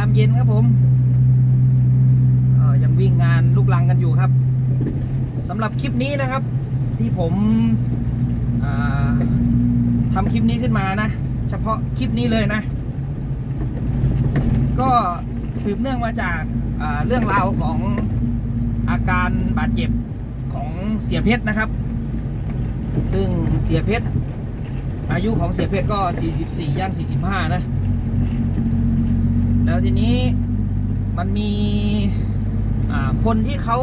ามเย็นครับผมยังวิ่งงานลูกลังกันอยู่ครับสำหรับคลิปนี้นะครับ ที่ผมทำคลิปนี้ขึ้นมานะ เฉพาะคลิปนี้เลยนะ ก็สืบเนื่องมาจากาเรื่องราวของอาการบาดเจ็บของเสียเพชรนะครับ ซึ่งเสียเพชรอายุของเสียเพชรก็ 44ย่าง45 นะ แล้วทีนี้มันมีคนที่เขา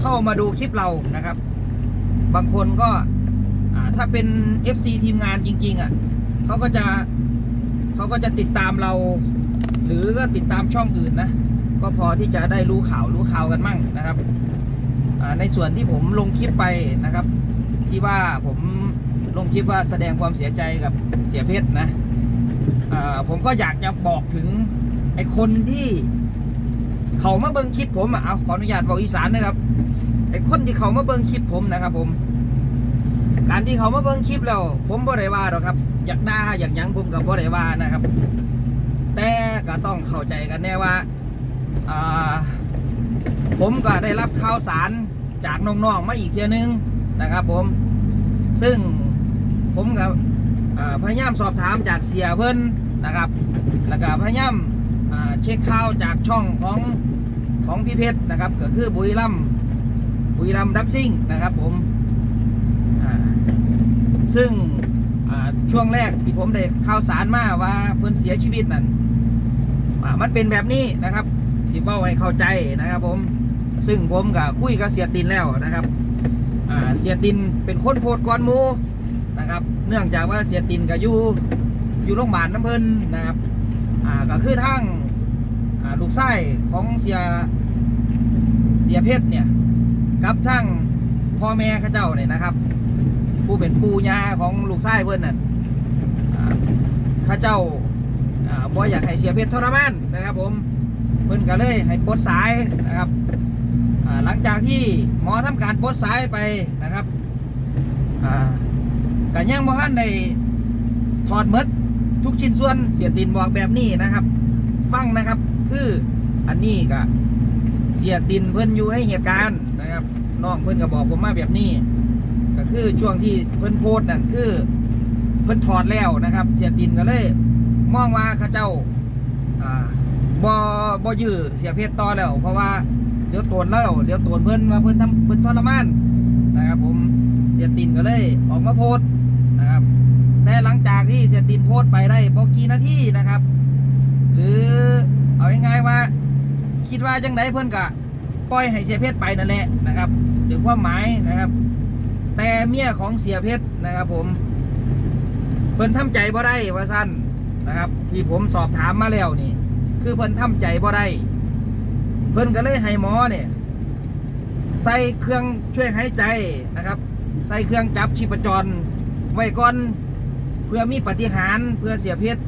เข้ามาดูคลิปเรานะครับ บางคนก็ถ้าเป็น FC ทีมงานจริง ๆอะเขาก็จะเขาก็จะติดตามเรา หรือก็ติดตามช่องอื่นนะ ก็พอที่จะได้รู้ข่าวรู้ข่าวกันมั่งนะครับในส่วนที่ผมลงคลิปไปนะครับ ที่ว่าผมลงคลิปว่าแสดงความเสียใจกับเสียเพชรนะผมก็อยากจะบอกถึง ไอคนที่ เขามาเบิ่งคลิปผมอะเอาขออนุญาตบอกอีสานนะครับไอคนที่เขามาเบิ่งคลิปผมนะครับ ผม การที่เขามาเบิ่งคลิปแล้วผมบ่ได้ว่าหรอกครับ อยากด่าอยากยั้งผมกับบ่ได้ว่านะครับ แต่ก็ต้องเข้าใจกันแน่ว่าอ่าผมก็ได้รับข่าวสารจากน้องๆมาอีกเทียนึงนะครับ ผม ซึ่งผมกับพยายามสอบถามจากเสียเพิ่นนะครับ แล้วก็พยายาม เช็คข่าวจากช่องของของพี่เพชรนะครับ ก็คือบุรีรัมบุรีรัมดับซิ่งนะครับผมซึ่งช่วงแรกที่ผมได้ข่าวสารมาว่าเพิ่อนเสียชีวิตนั่นมันเป็นแบบนี้นะครับสิเบ้าให้เข้าใจนะครับผมซึ่งผมกับคุยกับเสียตินแล้วนะครับเสียตินเป็นคนโพดก้อนมูนะครับ เนื่องจากว่าเสียตินก็อยู่อยู่โรงพยาบาลน้ำเพิ่นนะครับก็คือทั้ง ลูกไส้ของเสียเสียเพชรเนี่ยกับทั้งพ่อแม่ข้าเจ้าเนี่ยนะครับ ผู้เป็นปู่ย่าของลูกไส้เพิ่นนั่นอ่าเข้าเจ้าอ่าบ่อยากให้เสียเพชรทรมานนะครับ ผมเพิ่อนก็เลยให้ปลดสายนะครับหลังจากที่หมอทำการปลดสายไปนะครับอ่าก็ยังบ่ทันได้ถอดมดทุกชิ้นส่วนเสียตินบอกแบบนี้นะครับ ฟังนะครับ คืออันนี้ก็เสียตินเพิ่อนอยู่ในเหตุการณ์นะครับน้องเพิ่อนก็บอกผมมาแบบนี้ ก็คือช่วงที่เพิ่อนโพสนั่นคือ เพิ่อนถอดแล้วนะครับ เสียตินก็เลย มองว่าเขาเจ้าอ่าบ่บ่ยื้อเสียเพชรต่อแล้ว เพราะว่าเดี๋ยวโตนแล้วเดี๋ยวโตนเพิ่อนว่าเพิ่อนทำเพิ่อนทรมานนะครับ ผมเสียตินก็เลยออกมาโพสนะครับแต่หลังจากที่เสียตินโพสไปได้บอกกี่นาทีนะครับ หรือ เอาง่ายๆว่า คิดว่าจังไดเพื่อนกะปล่อยให้เสียเพชรไปนั่นแหละนะครับถึงความหมายนะครับ แต่เมียของเสียเพชรนะครับ ผม เพิ่นทำใจบ่ได้ว่าสั้นนะครับ ที่ผมสอบถามมาแล้วนี่ คือเพิ่นทำใจบ่ได้เพิ่นก็เลยให้หมอเนี่ยใส่เครื่องช่วยหายใจนะครับ ใส่เครื่องจับชีพจร ไว้ก่อนเพื่อมีปฏิหารเพื่อเสียเพชร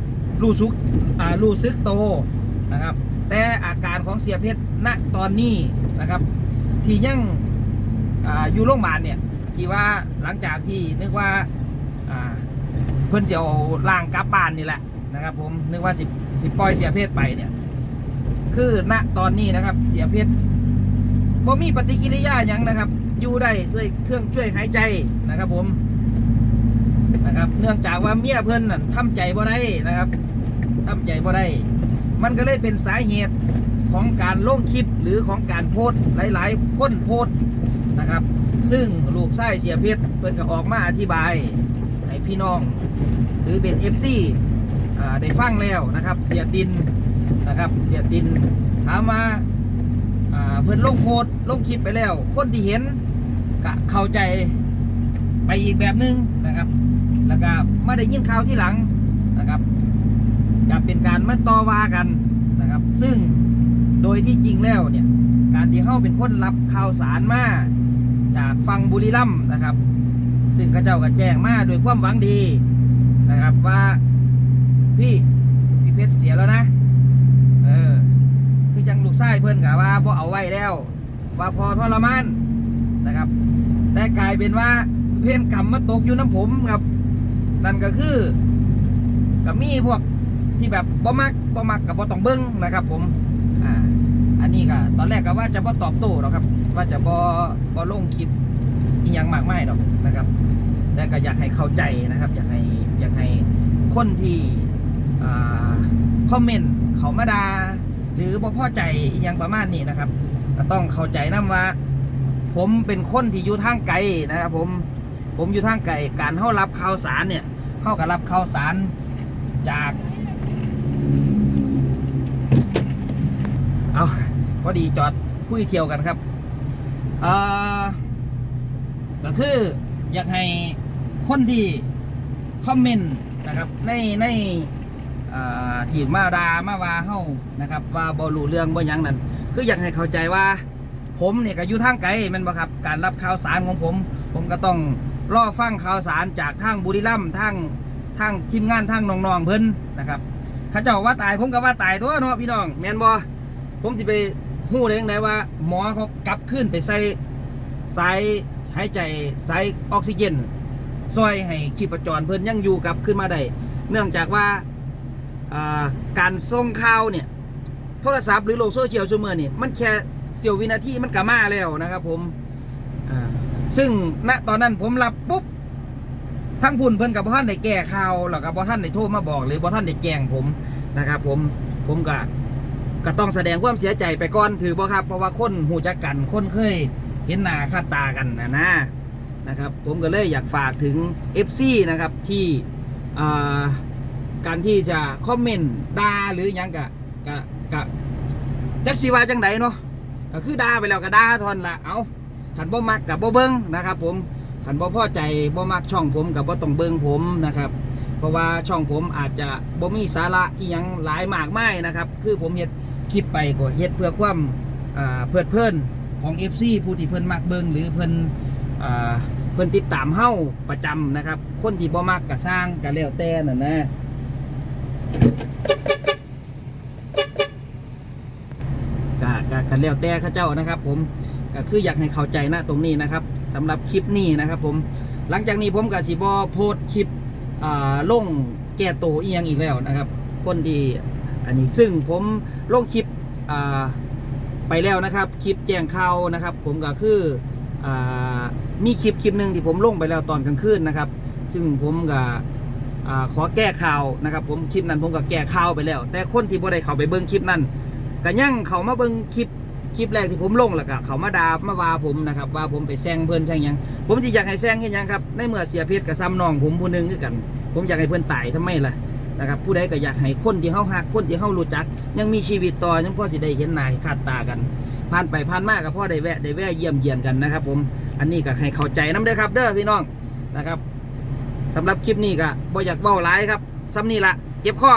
รู้สึกอ่ารู้สึกโต นะครับ แต่อาการของเสียเพชรณตอนนี้นะครับ ที่ยังออยู่โรงพยาบาลเนี่ยที่ว่าหลังจากที่นึกว่าเพิ่นจะเอาล่างกลับบ้านนี่แหละนะครับผมนึกว่าสิบสิบปอยเสียเพชรไปเนี่ย คือณตอนนี้นะครับ เสียเพชรบ่มีปฏิกิริยาอย่างนะครับ อยู่ได้ด้วยเครื่องช่วยหายใจนะครับ ผมนะครับ เนื่องจากว่าเมียเพิ่นนั่นทำใจบ่ได้นะครับทำใจบ่ได้ มันก็เลยเป็นสาเหตุของการลงคลิปหรือของการโพสต์หลาย ๆ คนโพสต์นะครับ ซึ่งลูกไส้เสียเพชรเพิ่นก็ออกมาอธิบายให้พี่น้อง หรือเป็น FC อ่าได้ฟังแล้วนะครับ เสียตินนะครับ เสียตินถามว่าเพื่อนลงโพสต์ลงคลิปไปแล้ว คนที่เห็นก็เข้าใจไปอีกแบบหนึงนะครับ แล้วก็มาได้ยินข่าวที่หลังนะครับจะเป็นการมาต่อว่ากัน นะครับ ซึ่งโดยที่จริงแล้วเนี่ย การที่เข้าเป็นคนรับข่าวสารมาจากฟังบุรีรัมนะครับ ซึ่งข้าเจ้าก็แจ้งมาโดวยความหวังดีนะครับว่าพี่พี่เพชรเสียแล้วนะ เออ คือจังลูกไส้เพิ่อนกะว่าพอเอาไว้แล้ว ว่าพอทรมานนะครับ แต่กลายเป็นว่าเพื่อนกรรมมาตกอยู่น้ำผมครับ นั่นก็คือกับมีพวก ที่แบบบ่มักบ่มักกับบ่ต้องเบิ้งนะครับ ผมอ่าอันนี้ก็ตอนแรกก็ว่าจะบ่ตอบโต้หรอกครับ ว่าจะบ่บ่ลงคลิปอีหยังมากมายหรอกนะครับแต่ก็อยากให้เข้าใจนะครับ อยากให้อยากให้คนที่อ่าคอมเมนต์เขามาดาหรือบ่พอใจอีหยังประมาณนี้นะครับก็ต้องเข้าใจนํว่า ผมเป็นคนที่อยู่ทางไกลนะครับ ผมผมอยู่ทางไกลการเฮารับข่าวสารเนี่ยเฮาก็รับข่าวสารจาก เอาพอดีจอดคุยเที่ยวกันครับเอ่อก็คืออยากให้คนที่คอมเมนต์นะครับ ในในที่มาดามาว่าเฮานะครับ ว่าบ่รู้เรื่องบ่ยังนั่นคืออยากให้เข้าใจว่า ผมเนี่ยก็อยู่ทางไกลมันบ่ครับ การรับข่าวสารของผม ผมก็ต้องรอฟังข่าวสารจากทางบุรีรัมย์ทางทางทีมงานทางน้องๆเพิ่นนะครับ ขาเจ้าว่าตายผมก็ว่าตายตัวเนาะพี่น้องแมนบ่ผมสิไปฮู้ได้ยังไงว่า หมอเขากลับขึ้นไปใส่สายหายใจสายออกซิเจนซอยให้ชีพจรเพิ่นยังอยู่กลับขึ้นมาได้เนื่องจากว่าการส่งข่าวเนี่ยโทรศัพท์หรือโลกโซเชียลชั่วโมงนี่มันแค่เสี้ยววินาทีมันก็มาแล้วนะครับผมซึ่งณตอนนั้นผมรับปุ๊บ ทั้งพุ่นเพิ่นกับท่านได้แก้ข่าวแล้วกับท่านได้โทรมาบอก หรือบ่ท่านได้แจ้งผมนะครับ ผมผมก็ก็ต้องแสดงความเสียใจไปก่อนถือบ่ครับ เพราะว่าคนหูจักกันคนเคยเห็นหน้าค่าตากันนะนะนะครับ ผมก็เลยอยากฝากถึง FC นะครับที่การที่จะคอมเมนต์ด่าหรือยังกะกะกะจักสีว่าจังไดเนาะก็คือด่าไปแล้วก็ด่าทอนละเอาขันบ่มักกับบ่เบิ้งนะครับ ผม ขันบ่พอใจบ่มักช่องผมกับบ่ต้องเบิงผมนะครับ เพราะว่าช่องผมอาจจะบ่มีสาระอีหยังหลายมากมายนะครับ คือผมเฮ็ดคลิปไปก็เฮ็ดเพื่อความอ่าเพลิดเพลินของ FC ผู้ที่เพิ่นมักเบิงหรือเพิ่นอ่าเพิ่นติดตามเฮ้าประจำนะครับ คนที่บ่มักก็สร้างก็แล้วแต่นั่นนะก็ก็แล้วแต่เข้าเจ้านะครับ ผมก็คืออยากให้เข้าใจนะตรงนี้นะครับ สำหรับคลิปนี้นะครับผมหลังจากนี้ผมกับสีบอโพสคลิปอ่าลงแก้ตัวเอียงอีกแล้วนะครับ คนที่อันนี้ซึ่งผมลงคลิปอ่าไปแล้วนะครับ คลิปแจ้งข่าวนะครับ ผมก็คืออ่ามีคลิปคลิปหนึ่งที่ผมลงไปแล้วตอนกลางคืนนะครับ ซึ่งผมก็อ่าขอแก้ข่าวนะครับ ผมคลิปนั้นผมก็แก้ข่าวไปแล้ว แต่คนที่บ่ได้เข้าไปเบิ่งคลิปนั้นก็ยังเขามาเบิ่งคลิป คลิปแรกที่ผมลงแล้วก็เขามาด่ามาว่าผมนะครับว่าผมไปแซงเพื่อนแซงยังผมสิอยากให้แซงเฮ็ดหยังครับในเมื่อเสียเพชรกับซ้ำน้องผมผู้หนึงคือกัน ผมอยากให้เพื่อนตายทำไมล่ะนะครับผู้ใดก็อยากให้คนที่เฮาฮักคนที่เฮารู้จัก ยังมีชีวิตต่อยังพ่อสิได้เห็นหน้าขาดตากันผ่านไปผ่านมาก็พอได้แวะได้แวะเยี่ยมเยียนกันนะครับ ผมอันนี้ก็ให้เข้าใจน้ำเด้อครับ เด้อพี่น้องนะครับสำหรับคลิปนี้ก็บ่อยากเว้าหลายครับซ้ำนี่ละเก็บข้อ